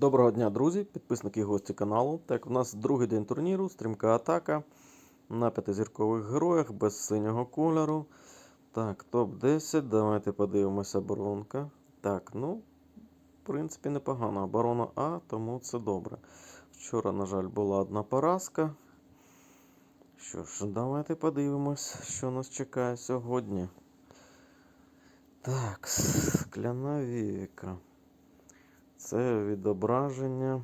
Доброго дня, друзі, підписники і гості каналу. Так, у нас другий день турніру, стрімка атака на п'ятизіркових героях без синього кольору. Так, топ-10. Давайте подивимося оборонка. Так, ну, в принципі, непогано. Оборона А, тому це добре. Вчора, на жаль, була одна поразка. Що ж, давайте подивимось, що нас чекає сьогодні. Так, скляна вівіка. Це відображення.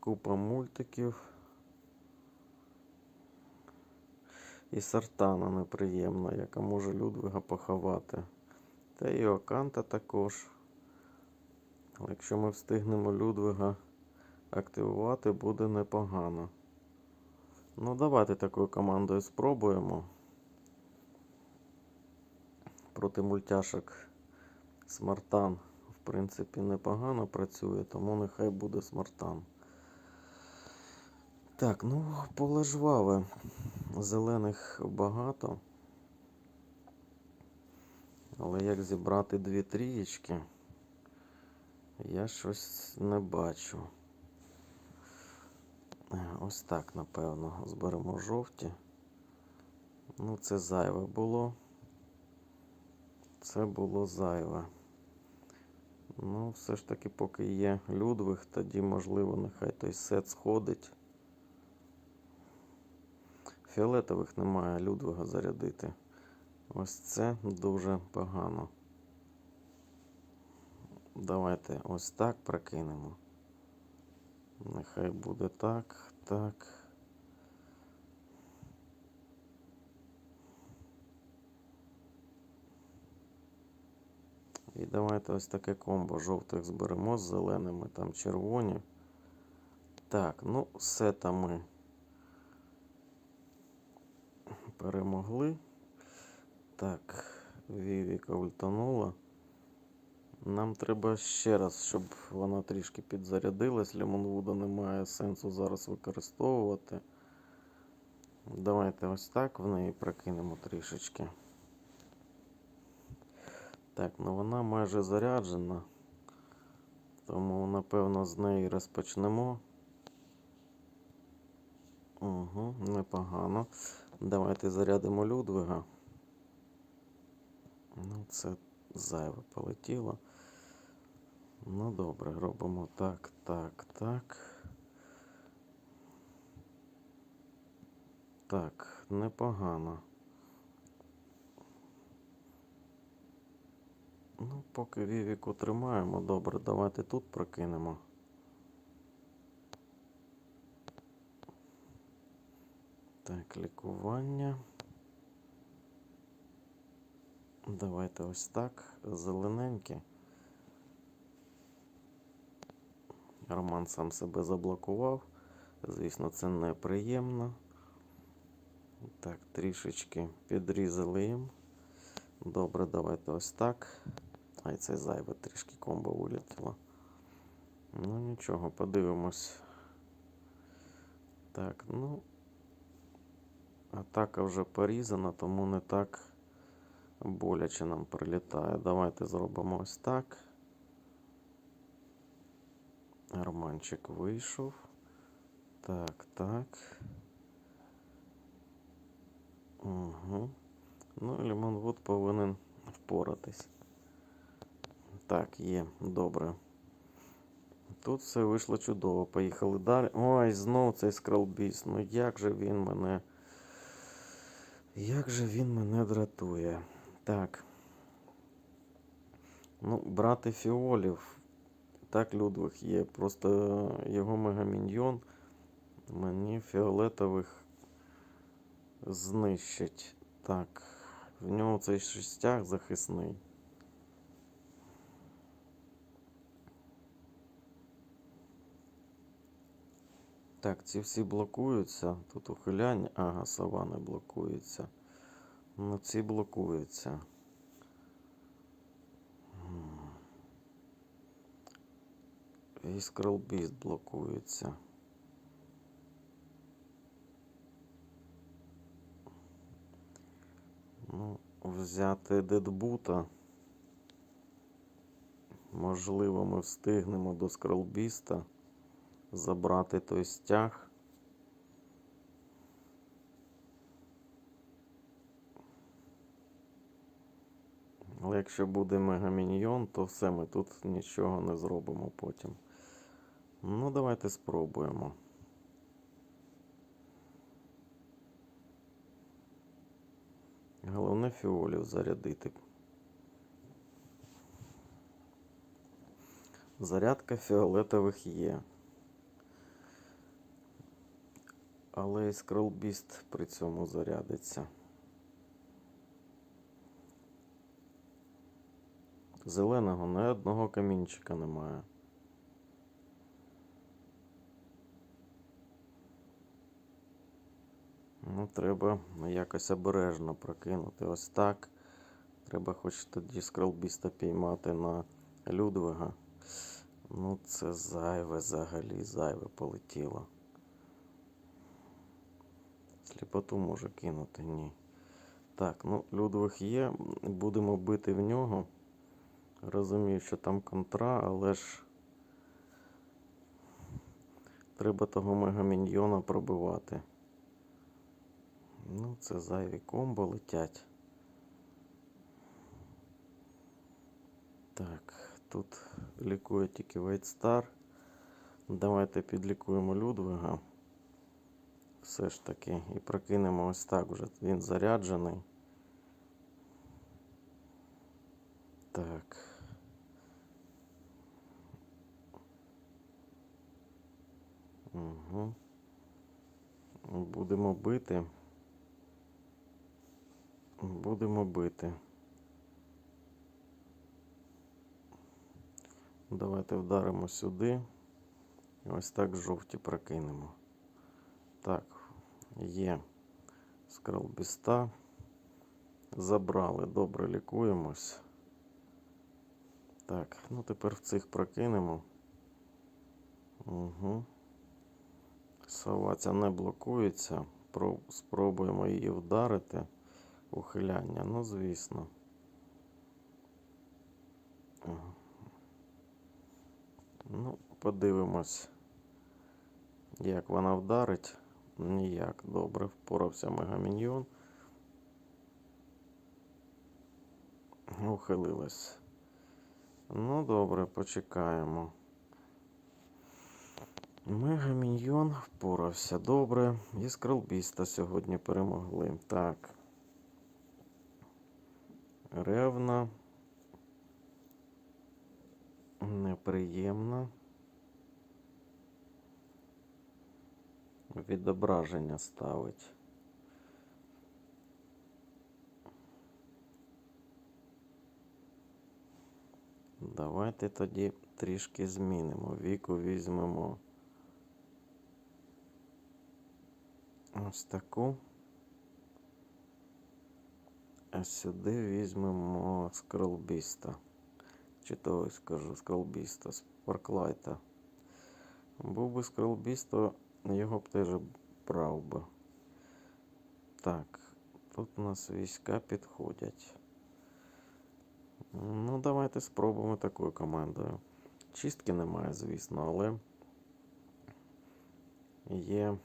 Купа мультиків. І Сартана неприємна, яка може Людвига поховати. Та і Оканта також. Але якщо ми встигнемо Людвига активувати, буде непогано. Ну, давайте такою командою спробуємо. Проти мультяшок Смартан, в принципі, непогано працює, тому нехай буде Смартан. Так, ну, поле жваве. Зелених багато. Але як зібрати дві трієчки, я щось не бачу. Ось так, напевно, зберемо жовті. Ну, це зайве було. Це було зайве. Ну, все ж таки, поки є Людвиг, тоді, можливо, нехай той сет сходить. Фіолетових немає Людвига зарядити. Ось це дуже погано. Давайте ось так прокинемо. Нехай буде так, так. І давайте ось таке комбо жовтих зберемо з зеленими, там червоні. Так, ну, сета ми перемогли. Так, Вівіка ультанула. Нам треба ще раз, щоб вона трішки підзарядилась. Лімонвуда немає сенсу зараз використовувати. Давайте ось так в неї прокинемо трішечки. Так, ну вона майже заряджена. Тому, напевно, з неї розпочнемо. Угу, непогано. Давайте зарядимо Людвига. Ну, це зайве полетіло. Ну, добре, робимо так, так, так. Так, непогано. Поки Вівіку тримаємо, добре, давайте тут прокинемо. Так, лікування. Давайте ось так. Зелененьке. Роман сам себе заблокував. Звісно, це неприємно. Так, трішечки підрізали їм. Добре, давайте ось так. Ай, це зайве трішки комбо вилетіло. Ну нічого, подивимось. Так, ну. Атака вже порізана, тому не так боляче нам прилітає. Давайте зробимо ось так. Романчик вийшов. Так, так. Угу. Ну, Лімонвуд повинен впоратись. Так, є, добре. Тут все вийшло чудово. Поїхали далі. Ой, знов цей скралбіс. Ну як же він мене. Як же він мене дратує. Так. Ну, брати фіолів. Так, Людвиг є. Просто його мегаміньйон мені фіолетових знищить. Так. В нього цей шестяк захисний. Так, ці всі блокуються. Тут ухиляння. Ага, сова не блокується. Ну, ці блокуються. Іскрелбіст блокується. Ну, взяти дедбута. Можливо, ми встигнемо до скролбіста забрати той стяг. Але якщо буде мегаміньйон, то все, ми тут нічого не зробимо потім. Ну, давайте спробуємо. Головне фіолів зарядити. Зарядка фіолетових є. Але і скролбіст при цьому зарядиться. Зеленого ні одного камінчика немає. Ну, треба якось обережно прокинути. Ось так. Треба хоч тоді скролбіста піймати на Людвига. Ну, це зайве взагалі, зайве полетіло. Сліпоту може кинути, ні. Так, ну, Людвиг є. Будемо бити в нього. Розумію, що там контра, але ж треба того мегаміньйона пробивати. Ну, це зайві комбо летять. Так, тут лікує тільки Вейтстар. Давайте підлікуємо Людвига. Все ж таки. І прокинемо ось так вже. Він заряджений. Так. Угу. Будемо бити. Будемо бити. Давайте вдаримо сюди. Ось так жовті прокинемо. Так, є скролбіста. Забрали, добре лікуємось. Так, ну тепер в цих прокинемо. Угу. Сова ця не блокується. Про- Спробуємо її вдарити. Ухиляння, ну звісно. Ну, подивимось, як вона вдарить. Ніяк. Добре, впорався мегаміньйон. Ухилилась. Ну, добре, почекаємо. Мегаміньйон впорався добре. І скролбіста сьогодні перемогли. Так. Ревна. Неприємна. Відображення ставить. Давайте тоді трішки змінимо. Віку візьмемо ось таку. А сюди візьмемо скролбіста. Чи то скажу скролбіста, спарклайта. Був би скролбіст, то його б теж брав би. Так, тут у нас війська підходять. Ну, давайте спробуємо такою командою. Чистки немає, звісно, але є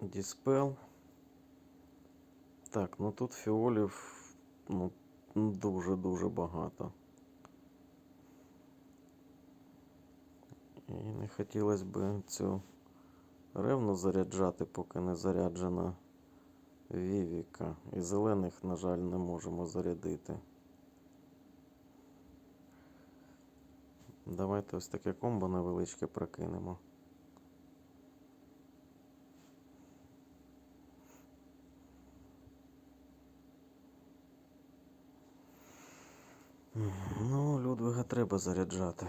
Діспел. Так, ну тут фіолів ну, дуже-дуже багато. І не хотілося б цю ревну заряджати, поки не заряджена Вівіка. І зелених, на жаль, не можемо зарядити. Давайте ось таке комбо невеличке прокинемо. Ну, Людвига треба заряджати.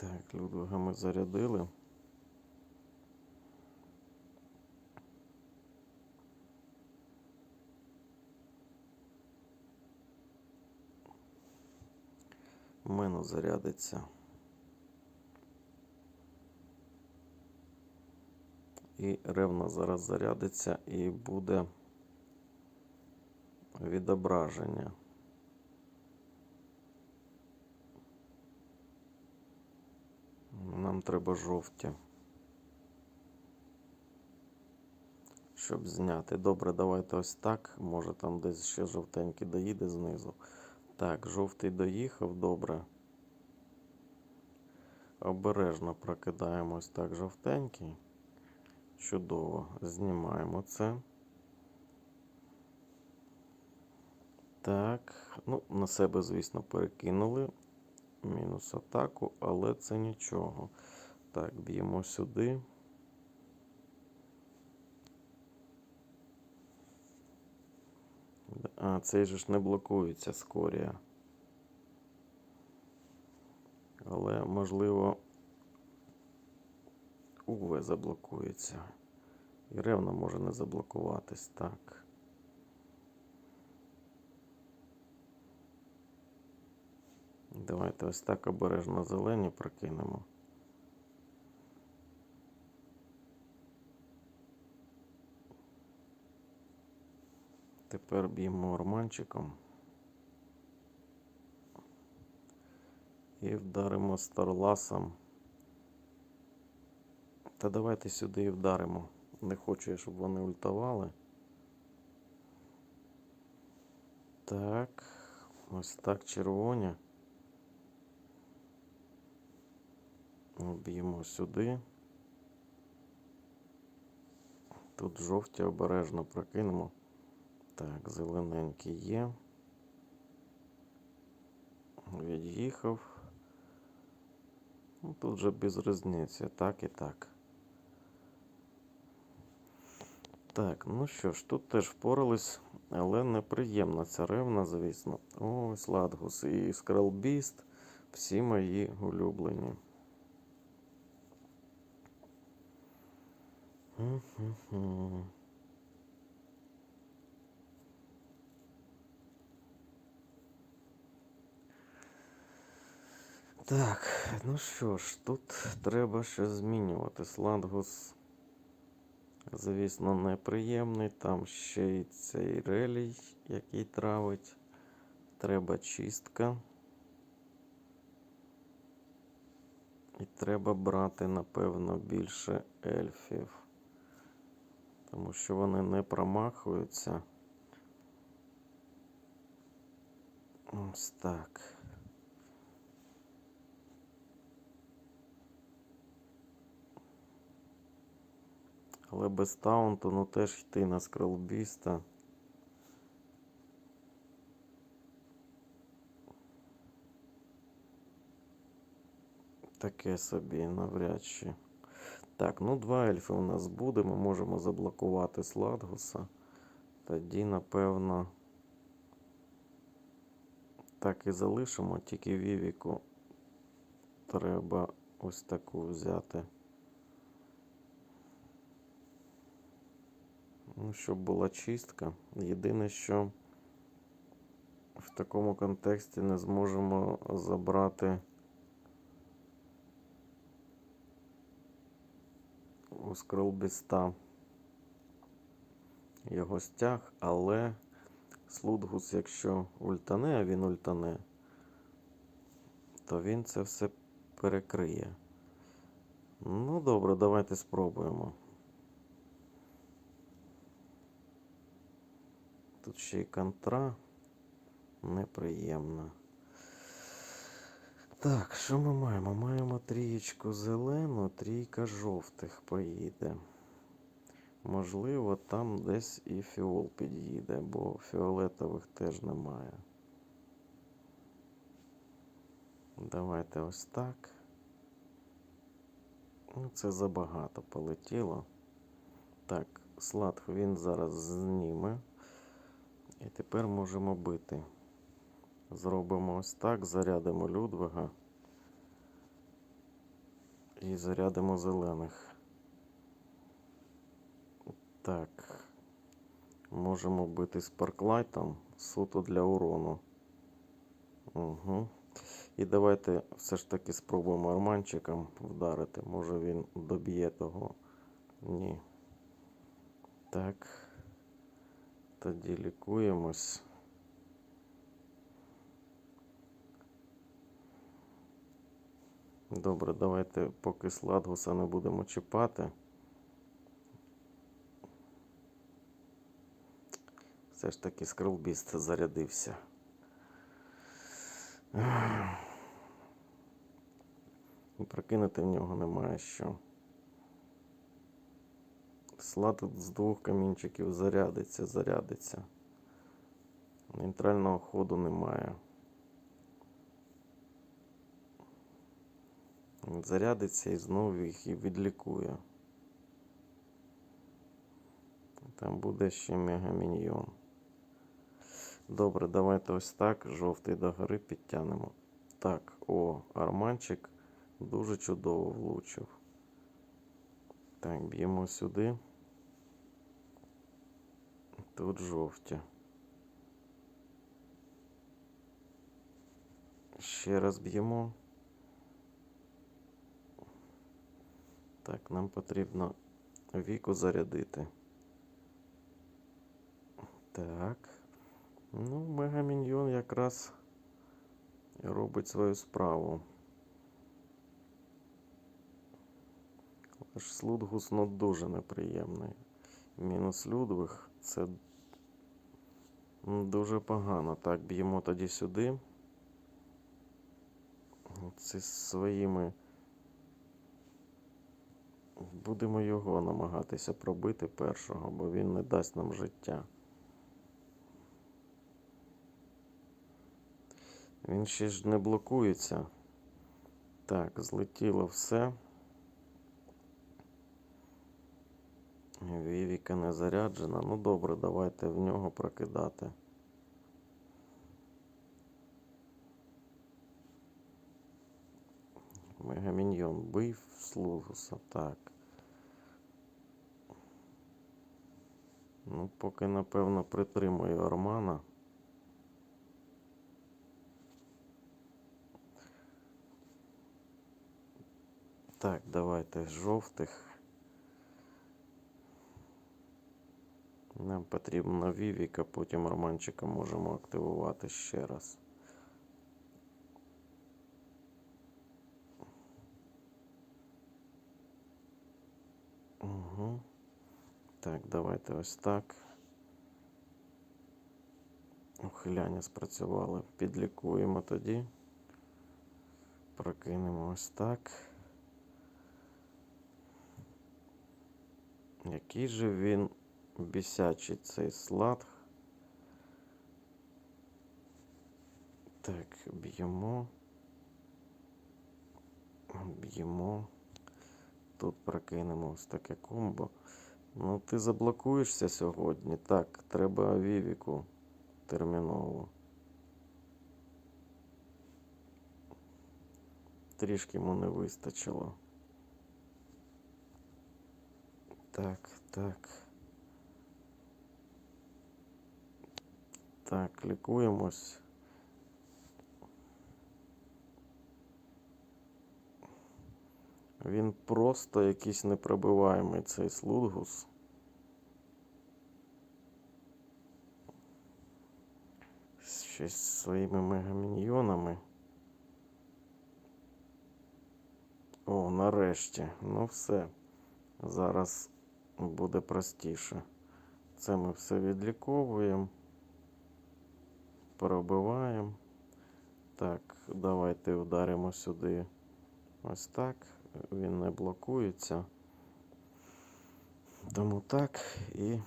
Так, Людвига ми зарядили. Мену зарядиться. І ревно зараз зарядиться і буде відображення. Нам треба жовті. Щоб зняти. Добре, давайте ось так. Може там десь ще жовтенький доїде знизу. Так, жовтий доїхав, добре. Обережно прокидаємо ось так жовтенький. Чудово. Знімаємо це. Так, ну, на себе, звісно, перекинули. Мінус атаку, але це нічого. Так, б'ємо сюди. А, цей же ж не блокується скорія. Але, можливо, УВ заблокується. І ревно може не заблокуватись. Так. Давайте ось так обережно зелені прокинемо. Тепер б'ємо орманчиком. І вдаримо старласом. Та давайте сюди і вдаримо. Не хочу я, щоб вони ультавали. Так, ось так червоні. Б'ємо сюди. Тут жовті обережно прокинемо. Так, зелененький є. Від'їхав. Ну, тут же без різниці, так і так. Так, ну що ж, тут теж впорались, але неприємна ця ревна, звісно. Ось Ладгус і Скралбіст. Всі мої улюблені. Так, ну що ж, тут треба щось змінювати. Сладгус, звісно, неприємний. Там ще й цей релій, який травить. Треба чистка. І треба брати, напевно, більше ельфів. Тому що вони не промахуються. Ось так. Але без таунту, ну теж йти на скролбіста. Таке собі навряд чи. Так, ну два ельфи у нас буде. Ми можемо заблокувати Сладгуса. Тоді, напевно, так і залишимо, тільки Вівіку треба ось таку взяти. Ну, щоб була чистка. Єдине, що в такому контексті не зможемо забрати у скролбіста його стяг, але Слудгус, якщо ультане, а він ультане, то він це все перекриє. Ну, добре, давайте спробуємо. Тут ще й контра неприємна. Так, що ми маємо? Маємо трієчку зелену, трійка жовтих поїде. Можливо, там десь і фіол під'їде, бо фіолетових теж немає. Давайте ось так. Ну, це забагато полетіло. Так, сладх він зараз зніме. І тепер можемо бити. Зробимо ось так, зарядимо Людвига і зарядимо зелених. Так. Можемо бити спарклайтом суто для урону. Угу. І давайте все ж таки спробуємо арманчиком вдарити. Може він доб'є того. Ні. Так. Тоді лікуємось. Добре, давайте поки Сладгуса не будемо чіпати. Все ж таки скролбіст зарядився. І прокинути в нього немає що. Слад з двох камінчиків зарядиться, зарядиться. Нейтрального ходу немає. Зарядиться і знову їх і відлікує. Там буде ще мегаміньйон. Добре, давайте ось так. Жовтий догори підтягнемо. Так, о, арманчик дуже чудово влучив. Так, б'ємо сюди. Тут жовті. Ще раз б'ємо. Так, нам потрібно віку зарядити. Так. Ну, мегаміньйон якраз робить свою справу. Але ж Слудгус ну, дуже неприємний. Мінус Людвиг це дуже погано. Так, б'ємо тоді сюди. Це своїми. Будемо його намагатися пробити першого, бо він не дасть нам життя. Він ще ж не блокується. Так, злетіло все. Вівіка не заряджена. Ну добре, давайте в нього прокидати. Мегаміньйон бив Слугуса. Так. Ну, поки, напевно, притримую Армана. Так, давайте жовтих. Нам потрібно Вівіка, потім Романчика можемо активувати ще раз. Угу. Так, давайте ось так. Ухиляння спрацювали. Підлікуємо тоді. Прокинемо ось так. Який же він бісячий цей слад. Так, б'ємо. Б'ємо. Тут прокинемо ось таке комбо. Ну, ти заблокуєшся сьогодні. Так, треба Вівіку терміново. Трішки йому не вистачило. Так, так. Так, лікуємось. Він просто якийсь непробиваємий цей слугус. Щось зі своїми мегаміньйонами. О, нарешті. Ну все. Зараз буде простіше. Це ми все відліковуємо. Пробиваємо. Так, давайте вдаримо сюди. Ось так. Він не блокується. Тому так. І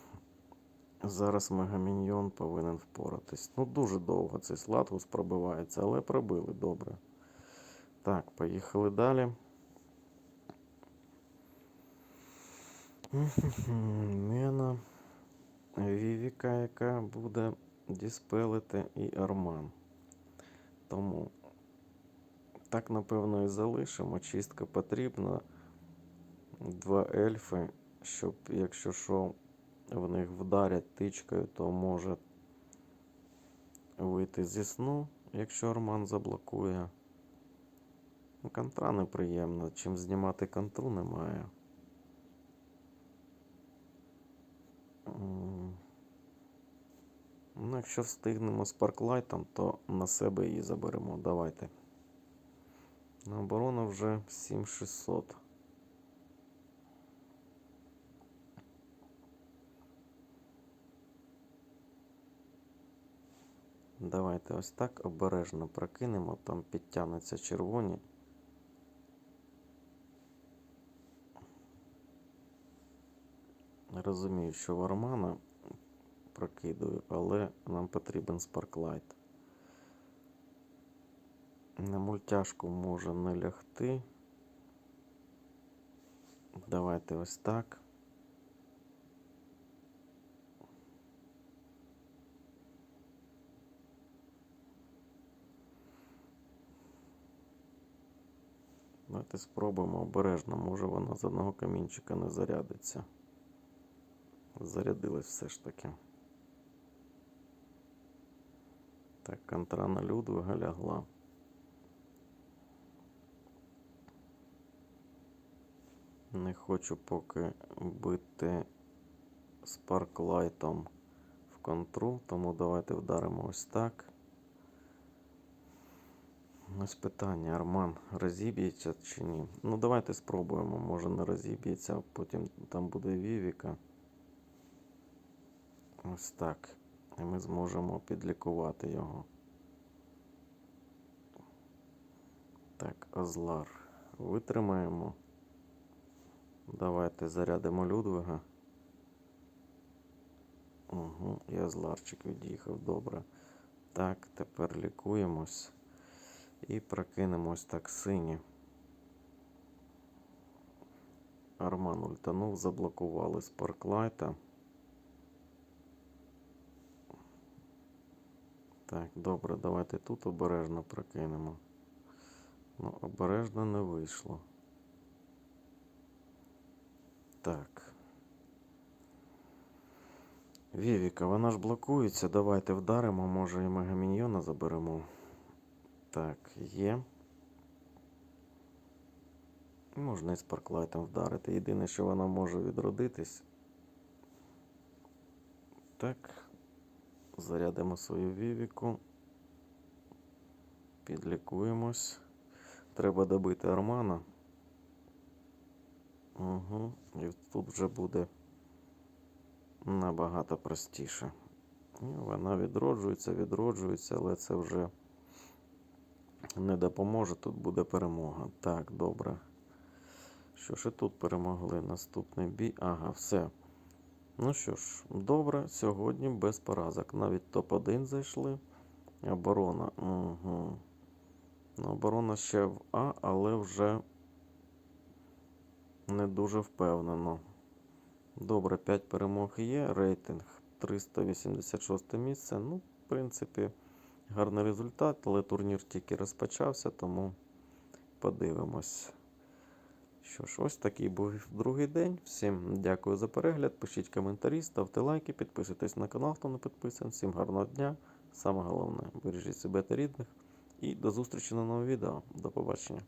зараз мегаміньйон повинен впоратись. Ну, дуже довго цей сладгус пробивається, але пробили добре. Так, поїхали далі. Мена, Вівіка, яка буде діспелити і Арман. Тому так, напевно, і залишимо. Чистка потрібна. Два ельфи, щоб, якщо що, в них вдарять тичкою, то може вийти зі сну, якщо Арман заблокує. Ну, Контра неприємна. Чим знімати контру немає. Ну, якщо встигнемо з парклайтом, то на себе її заберемо. Давайте. Оборона вже 7600. Давайте ось так обережно прокинемо, там підтягнуться червоні. Розумію, що Вармана прокидую, але нам потрібен спарклайт. На мультяшку може не лягти. Давайте ось так. Давайте спробуємо обережно, може вона з одного камінчика не зарядиться. Зарядилась все ж таки. Так, контра на Людвига лягла. Не хочу поки бити спарклайтом в контру, тому давайте вдаримо ось так. Ось питання, Арман розіб'ється чи ні? Ну, давайте спробуємо, може не розіб'ється, а потім там буде Вівіка. Ось так. І ми зможемо підлікувати його. Так, Азлар. Витримаємо. Давайте зарядимо Людвига. Угу, і Азларчик від'їхав, добре. Так, тепер лікуємось. І прокинемось так сині. Арман ультанув, заблокували спарклайта. Так, добре, давайте тут обережно прокинемо. Ну, обережно не вийшло. Так. Вівіка, вона ж блокується. Давайте вдаримо, може і мегаміньйона заберемо. Так, є. Можна і спарклайтом вдарити. Єдине, що вона може відродитись. Так. Зарядимо свою вівіку. Підлікуємось. Треба добити Армана. Угу. І тут вже буде набагато простіше. Вона відроджується, відроджується, але це вже не допоможе. Тут буде перемога. Так, добре. Що ж і тут перемогли? Наступний бій. Ага, все. Ну що ж, добре, сьогодні без поразок. Навіть топ-1 зайшли. Оборона. Угу. Оборона ще в А, але вже не дуже впевнено. Добре, 5 перемог є. Рейтинг 386 місце. Ну, в принципі, гарний результат, але турнір тільки розпочався, тому подивимось. Що ж, ось такий був другий день. Всім дякую за перегляд. Пишіть коментарі, ставте лайки, підписуйтесь на канал, хто не підписаний. Всім гарного дня. Саме головне, бережіть себе та рідних. І до зустрічі на новому відео. До побачення.